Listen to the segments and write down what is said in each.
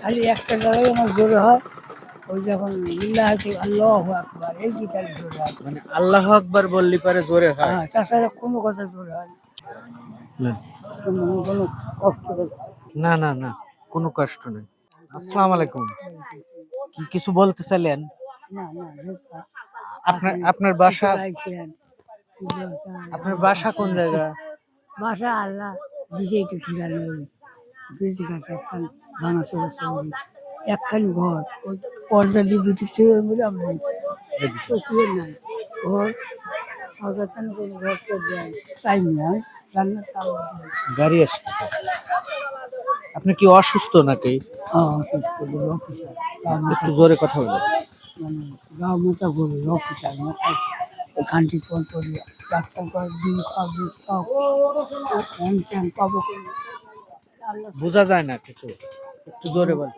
খালি একটা জায়গায় আমার জোরে হয় ওই যখন লিল্লাহ আল্লাহ আকবার এই কি খালি জোরে হয়। মানে আল্লাহ আকবার বললি পারে জোরে হয়? হ্যাঁ তাছাড়া কোনো কথা জোরে হয় না। কোনো কষ্ট না না না কোনো কষ্ট নেই। আসসালামু আলাইকুম। কি কিছু বলতে চাইলেন? না আপনার আপনার বাসা? আপনার বাসা কোন জায়গা? বাসা আল্লাহ দিছে একটু ঠিকানা একখান ভাঙা চলে একখানি ঘর ওই পর্দা দিয়ে দুটি বলে আমরা চোখে নাই ঘর সরকার থেকে কোনো ঘর তো দেয়। চাইনি রান্না চাল গাড়ি আসতেছে আপনি কি অসুস্থ নাকি? হ্যাঁ অসুস্থ বলে অফিসার। একটু জোরে কথা বলেন। মানে গাঁ মোচা বলে অফিসার মোচা ওই খানটি ফোন করি ডাক্তার করে। খাও হ্যান ত্যান পাবো কোনো? আল্লাহ বোঝা যায় না কিছু। একটু জোরে বল।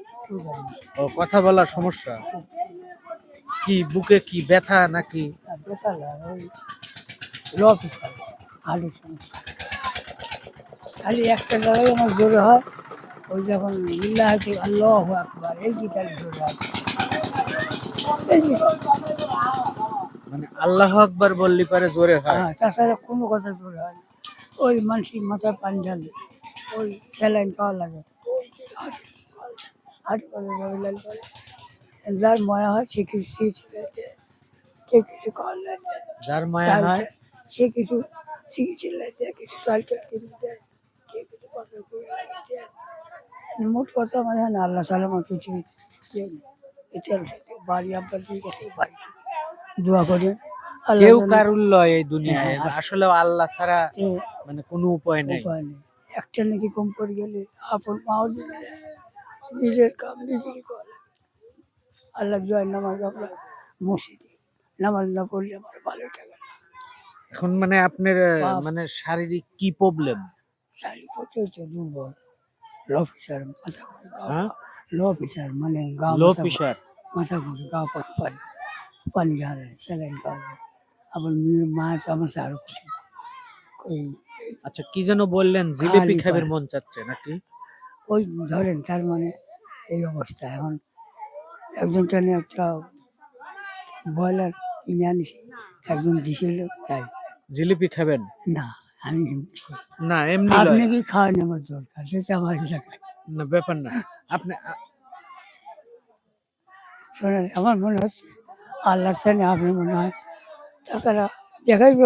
ও কথা বলার সমস্যা। কি বুকে কি ব্যথা নাকি? ওই ল হার্টের সমস্যা। খালি একটা জায়গায় আমার জোরে হয় ওই যখন লিল্লাহ আল্লাহ আকবার এই কি খালি জোরে হয় এই মানে আল্লাহ আকবার বললি পরে জোরে হয়। হ্যাঁ তাছাড়া কোনো কথা জোরে হয় না। ওই মানুষের মাথায় পানি ঢালে ওই স্যালাইন খাওয়া লাগে। হাট করে রবিলাল করে যার ময়া হয় সে কিছু চিকিৎসা দেয় কে কিছু খাওয়া দেয় যার মায়া চাল হয় দেয়, সে কিছু চিকিৎসা দেয় কিছু চাল টাল কিনে দেয় কে কিছু কথা করে লাগিয়ে দেয় মানে মোট কথা মানে না আল্লাহ সালামত কিছু কেউ নেই এটা বাড়ি আপনার দিয়ে গেছে বাড়ি দোয়া করে আল্লাহ কেউ যেন- কারুর লয় এই দুনিয়ায় হ্যাঁ, আসলে আল্লাহ ছাড়া এ মানে কোনো উপায় নেই উপায় নেই একটা নাকি কম পড়ে গেলে আপন মাও দিলে নিজের কাম নিজেরই করা। লাগে। আল্লাহ জয় নামাজ আমরা মসজিদে নামাজ না পড়লে আমার ভালো থাকে না। এখন মানে আপনার মানে শারীরিক কি প্রবলেম শারীরিক প্রচুর দুর্বল। লো প্রেশার মাথা ঘুরে হ্যাঁ? লো প্রেশার মানে গা লো প্রেশার মাথা ঘুরে গা পানি পানি পানি ঢালে স্যালাইন খাওয়া আবার মেয়ের মা আমার আরও কঠিন আচ্ছা কি যেন বললেন জিলিপি খাবের মন চাচ্ছে নাকি? ওই ধরেন তার মানে এই অবস্থা। এখন একজন টানে একটা ব্রয়লার কিনে আনিছি একজন দিছিল তাই। জিলিপি খাবেন? না আমি না এমনি আপনি কি খাওয়ান আমার দরকার? সেটা আমার এলাকায়। না ব্যাপার না। আপনি শোনেন আমার মনে হচ্ছে আল্লাহর সামনে আপনি মনে হয় তাছাড়া দেখাইবে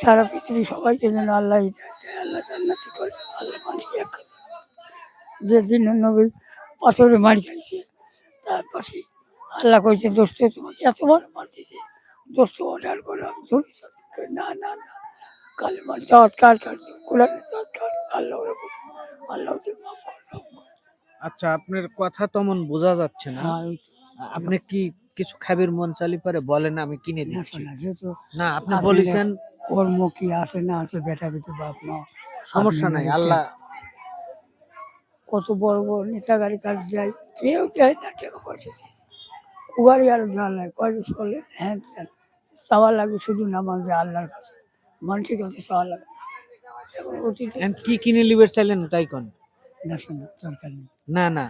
সারা পৃথিবী সবাইকে যেন আল্লাহ আল্লাহ জান্নাতি করে। যে দিন নবী পাথরে মারি খাইছে তার পাশে আল্লাহ কইছে দোস্ত তোমাকে এত বড় মারতেছে। দোস্ত অর্ডার করে আমি ধরি না না না কালে মার যাওয়াত কার কার কোরআনে যাওয়াত কার? আল্লাহ আল্লাহ মাফ করে আচ্ছা আপনার কথা তেমন বোঝা যাচ্ছে না। হ্যাঁ। আপনি কি কিছু খাবির মন চালি পারে বলেন আমি কিনে না দিচ্ছি। না আপনি আপনি বলেছেন কর্ম কি আছে না আছে বেটা বেটি বাপ মা সমস্যা নাই আল্লাহ কত বড় বড় নেতা গাড়ি কাজ যায় কেউ যায় না টাকা পয়সা। উগারি আর জ্বালায় কয় চলে হ্যাঁ স্যার। চাওয়া লাগবে শুধু নামাজ আল্লাহর কাছে। মানুষের কাছে চাওয়া লাগে এখন অতীত কি কিনে লিবের চাইলেন তাই কোন? না শোনা দরকার নেই। না না।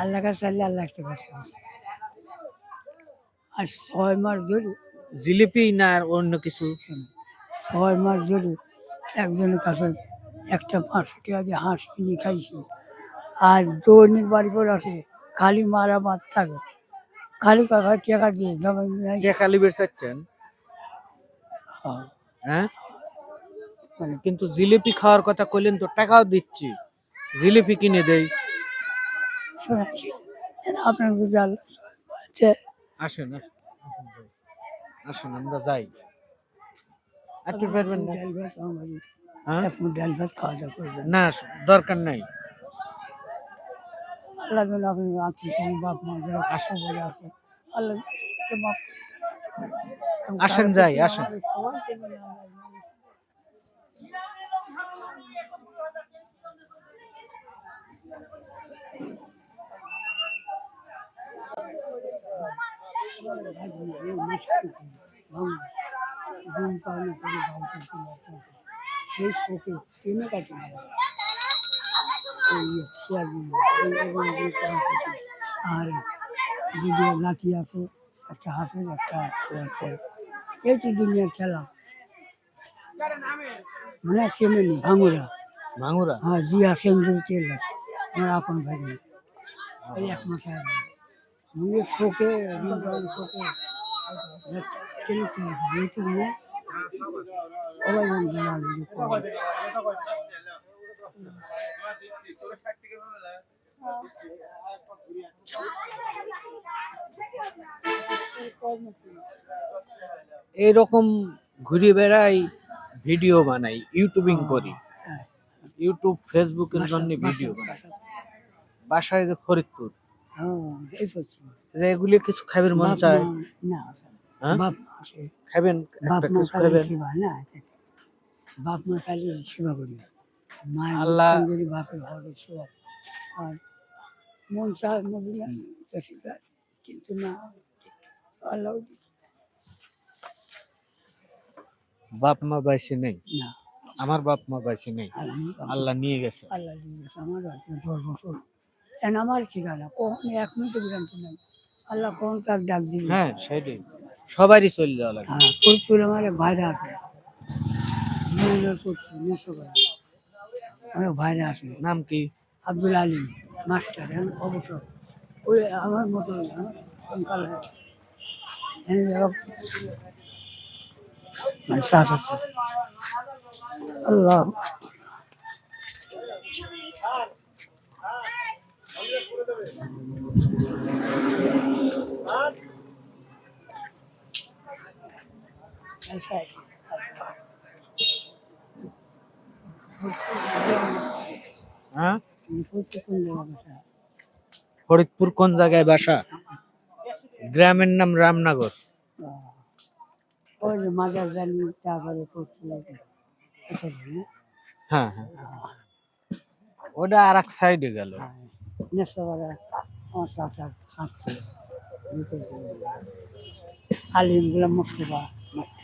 আল্লাহ কাছে চাইলে আল্লাহ একটা কাছে আর ছয় মাস ধরে জিলিপি না আর অন্য কিছু? ছয় মাস ধরে একজনের কাছে একটা পাঁচশো টাকা দিয়ে হাঁস কিনে খাইছি। আর দৈনিক বাড়ি করে আসে খালি মারা মার থাকে। খালি কাকা টাকা দিয়ে জমা নিয়ে আসে। টাকা হ্যাঁ, হ্যাঁ? মানে কিন্তু জিলিপি খাওয়ার কথা কইলেন তো টাকাও দিচ্ছি। জিলিপি কিনে দেই। শোনাচ্ছি। আপনার যদি আসেন আসেন, আমরা যাই। একটু পারবেন না? ডাল ভাত হ্যাঁ? ডাল খাওয়া দাওয়া করবেন না দরকার নাই। আল্লাহ যেন আপনি আত্মীয় স্বজন বাপ মা যারা বলে আসে আল্লাহ মাফ আসেন যাই, আসেন। সেই শোকে ট্রেনে কাটি আর যদি লাঠি আছে একটা হাফের একটা এই তো দুনিয়ার খেলা। মানে সেমেনি ভাঙুরা। ভাঙুরা? হ্যাঁ সেন্দুর তেল আছে। আমার আপন ভাই এই এক মাস আগে নিজের শোকে শোকে নিয়ে সবাই জান। এইরকম ঘুরে বেড়াই ভিডিও বানাই ইউটিউবিং করি। হ্যাঁ, ইউটিউব ফেসবুকের জন্য ভিডিও বানাই। বাসায় যে ফরিদপুর। হ্যাঁ এগুলি কিছু খাবের মন চায়। না হ্যাঁ? খাবেন বাপ মা খাবেন সেবা আচ্ছা, আচ্ছা, সেবা করি। আল্লাহ- বাপের ভাবে সেবা আর মন চায় মদিনা কিন্তু না আল্লাহ বাপ মা বাইসে নেই? না। আমার বাপ মা বাইসে নেই? আল্লাহ নিয়ে গেছে? আল্লাহ দিয়ে গেছে আমার আছে দশ বছর। এখন আমার ঠিকানা? কখন এক মিনিটে বিরান্ত নাই। আল্লাহ কখন কাক ডাক দিবি? হ্যাঁ সেটাই। সবারই চলে যাওয়া লাগে। হ্যাঁ ফুলপুর আমার ভাইরা আছে অনেক ভাইরা আছে নাম কি? আব্দুল আলিম মাস্টার এখন অবসর। ওই আমার মতো মানে শ্বাস আছে। আল্লাহ। হ্যাঁ ফুলপুর বসা? ফরিদপুর কোন জায়গায় বাসা? গ্রামের নাম রামনগর। ওই যে জানি তারপরে ফুলপুর এটা হ্যাঁ? হ্যাঁ ওটা আর এক সাইডে গেল চাচার আলিম গুলাম মুস্তফা কাজে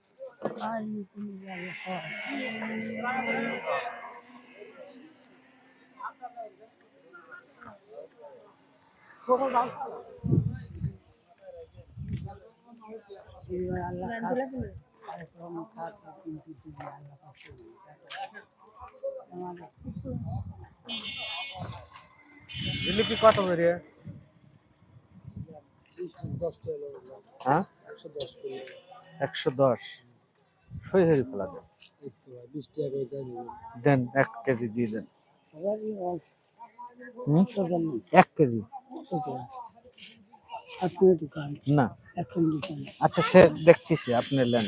জিলিপি কত করে? হ্যাঁ? একশো দশ। সই হরি ফেলা দেন দেন এক কেজি দিয়ে দেন। এক কেজি। না। আচ্ছা সে দেখতেছি, আপনি নেন।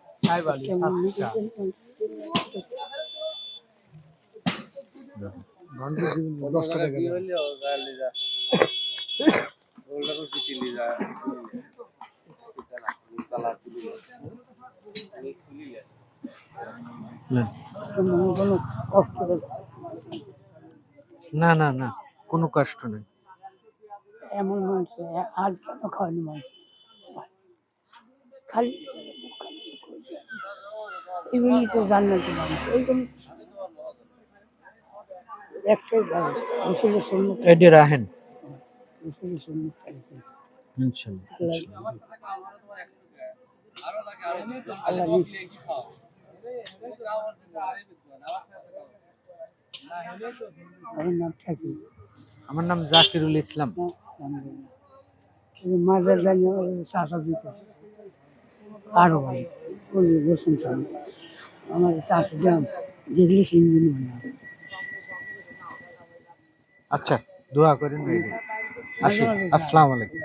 না না না কোনো কষ্ট নেই এমন মানুষ আর কেন খাওয়ানি মানুষ খালি এগুলি তো জান্নাতি মানুষ এইগুলি একটাই ভালো রসুলের সম্মুখে। এডি রাহেন। রসুলের ইনশাল্লাহ। আল্লাহ নি- আমার নাম জাকিরুল ইসলাম। এই মাজার জানি চাষা দিতে আরও ভালো। বলছেন আমার চাষা দাম দেখলে সিঙ্গিনি না আচ্ছা দোয়া করেন ভাই আসি আসসালামু আলাইকুম